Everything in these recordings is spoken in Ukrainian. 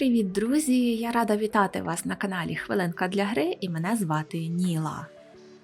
Привіт, друзі! Я рада вітати вас на каналі Хвилинка для гри і мене звати Ніла.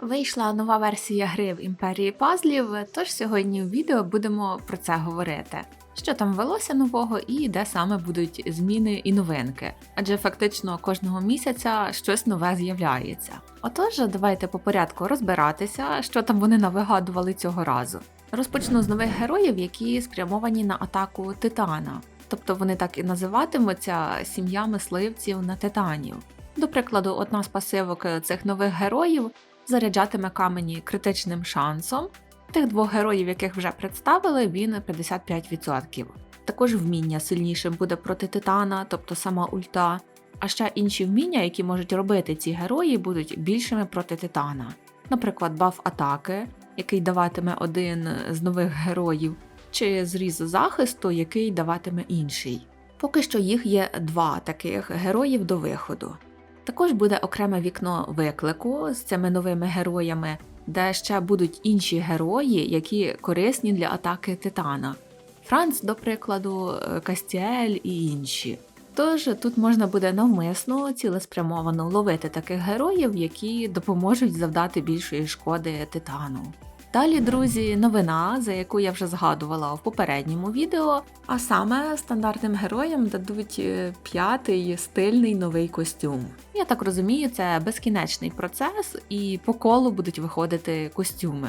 Вийшла нова версія гри в імперії пазлів, тож сьогодні у відео будемо про це говорити. Що там велося нового і де саме будуть зміни і новинки, адже фактично кожного місяця щось нове з'являється. Отож, давайте по порядку розбиратися, що там вони навигадували цього разу. Розпочну з нових героїв, які спрямовані на атаку Титана. Тобто вони так і називатимуться сім'я мисливців на титанів. До прикладу, одна з пасивок цих нових героїв заряджатиме камені критичним шансом. Тих двох героїв, яких вже представили, він 55%. Також вміння сильнішим буде проти титана, тобто сама ульта. А ще інші вміння, які можуть робити ці герої, будуть більшими проти титана. Наприклад, баф атаки, який даватиме один з нових героїв, чи зріз захисту, який даватиме інший. Поки що їх є два таких героїв до виходу. Також буде окреме вікно виклику з цими новими героями, де ще будуть інші герої, які корисні для атаки Титана. Франц, до прикладу, Кастіель і інші. Тож тут можна буде навмисно цілеспрямовано ловити таких героїв, які допоможуть завдати більшої шкоди Титану. Далі, друзі, новина, за яку я вже згадувала в попередньому відео, а саме стандартним героям дадуть е, п'ятий стильний новий костюм. Я так розумію, це безкінечний процес, і по колу будуть виходити костюми.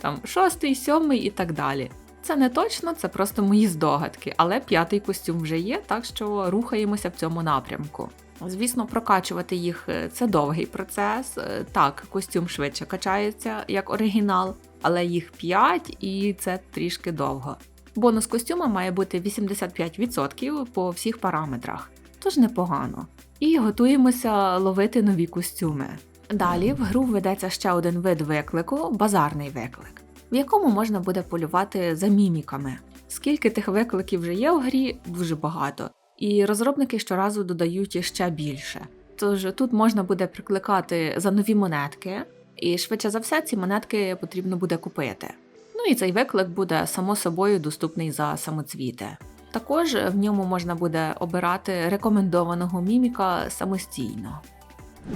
Там шостий, сьомий і так далі. Це не точно, це просто мої здогадки, але п'ятий костюм вже є, так що рухаємося в цьому напрямку. Звісно, прокачувати їх е, це довгий процес. Е, так, костюм швидше качається як оригінал, але їх 5 і це трішки довго. Бонус костюма має бути 85% по всіх параметрах, тож непогано. І готуємося ловити нові костюми. Далі в гру введеться ще один вид виклику базарний виклик, в якому можна буде полювати за міміками. Скільки тих викликів вже є в грі, дуже багато, і розробники щоразу додають ще більше. Тож тут можна буде прикликати за нові монетки, і швидше за все ці монетки потрібно буде купити. Ну і цей виклик буде само собою доступний за самоцвіти. Також в ньому можна буде обирати рекомендованого міміка самостійно.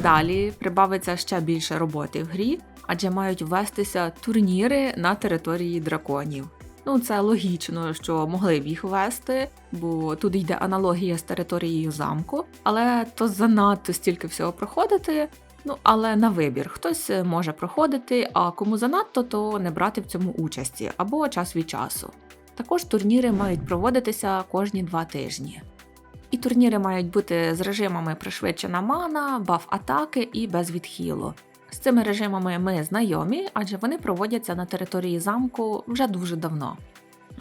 Далі прибавиться ще більше роботи в грі, адже мають ввестися турніри на території драконів. Ну, це логічно, що могли б їх ввести, бо тут йде аналогія з територією замку, але то занадто стільки всього проходити, Ну, але на вибір хтось е, може проходити, а кому занадто, то не брати в цьому участі або час від часу. Також турніри мають проводитися кожні два тижні. І турніри мають бути з режимами пришвидшена мана, баф атаки і без відхилу. Цими режимами ми знайомі, адже вони проводяться на території замку вже дуже давно.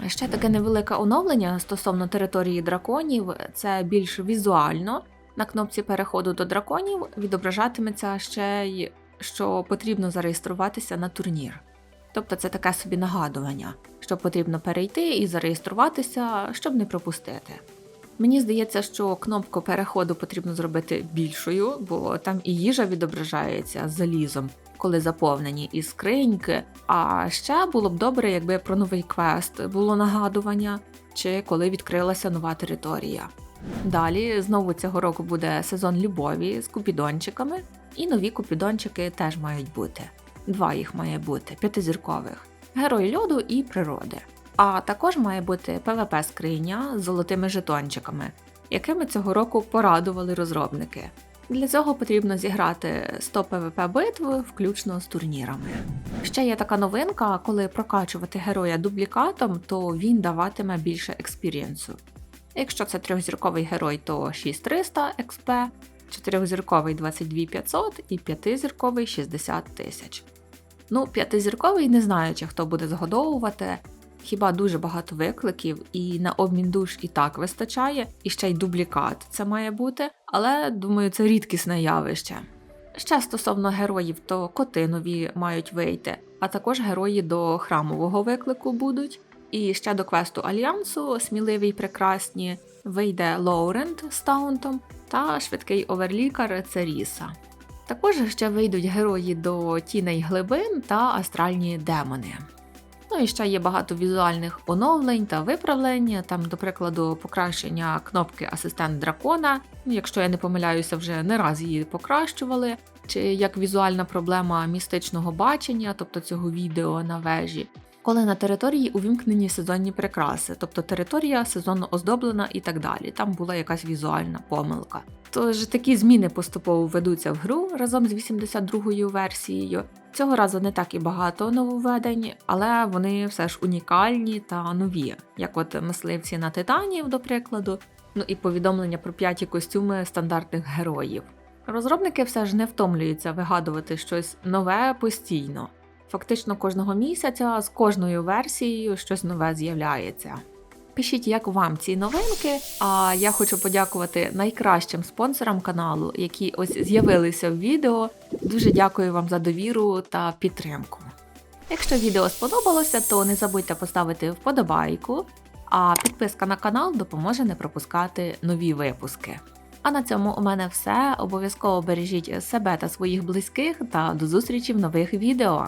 Ще таке невелике оновлення стосовно території драконів це більш візуально, на кнопці переходу до драконів відображатиметься ще й що потрібно зареєструватися на турнір. Тобто це таке собі нагадування, що потрібно перейти і зареєструватися, щоб не пропустити. Мені здається, що кнопку переходу потрібно зробити більшою, бо там і їжа відображається залізом, коли заповнені і скриньки. А ще було б добре, якби про новий квест було нагадування, чи коли відкрилася нова територія. Далі знову цього року буде сезон любові з купідончиками, і нові купідончики теж мають бути. Два їх має бути п'ятизіркових герой льоду і природи. А також має бути ПВП скриня з золотими жетончиками, якими цього року порадували розробники. Для цього потрібно зіграти 100 ПВП битв, включно з турнірами. Ще є така новинка, коли прокачувати героя дублікатом, то він даватиме більше експірієнсу. Якщо це трьохзірковий герой, то 6300 XP, чотирьохзірковий 22500 і п'ятизірковий 60 тисяч. Ну, п'ятизірковий не знаю, чи хто буде згодовувати. Хіба дуже багато викликів, і на обмін душ і так вистачає, і ще й дублікат це має бути, але думаю, це рідкісне явище. Ще стосовно героїв, то коти нові мають вийти, а також герої до храмового виклику будуть. І ще до квесту Альянсу сміливі й прекрасні вийде Лоурент з Таунтом та швидкий оверлікар Церіса. Також ще вийдуть герої до тіней глибин та астральні демони. Ну і ще є багато візуальних оновлень та виправлень. Там, до прикладу, покращення кнопки Асистент дракона. Якщо я не помиляюся, вже не раз її покращували. Чи як візуальна проблема містичного бачення, тобто цього відео на вежі. Коли на території увімкнені сезонні прикраси, тобто територія сезонно оздоблена і так далі. Там була якась візуальна помилка. Тож такі зміни поступово ведуться в гру разом з 82-ю версією. Цього разу не так і багато нововведень, але вони все ж унікальні та нові, як от мисливці на титанів, до прикладу, ну і повідомлення про п'яті костюми стандартних героїв. Розробники все ж не втомлюються вигадувати щось нове постійно. Фактично кожного місяця з кожною версією щось нове з'являється. Пишіть, як вам ці новинки. А я хочу подякувати найкращим спонсорам каналу, які ось з'явилися в відео. Дуже дякую вам за довіру та підтримку. Якщо відео сподобалося, то не забудьте поставити вподобайку, а підписка на канал допоможе не пропускати нові випуски. А на цьому у мене все. Обов'язково бережіть себе та своїх близьких та до зустрічі в нових відео.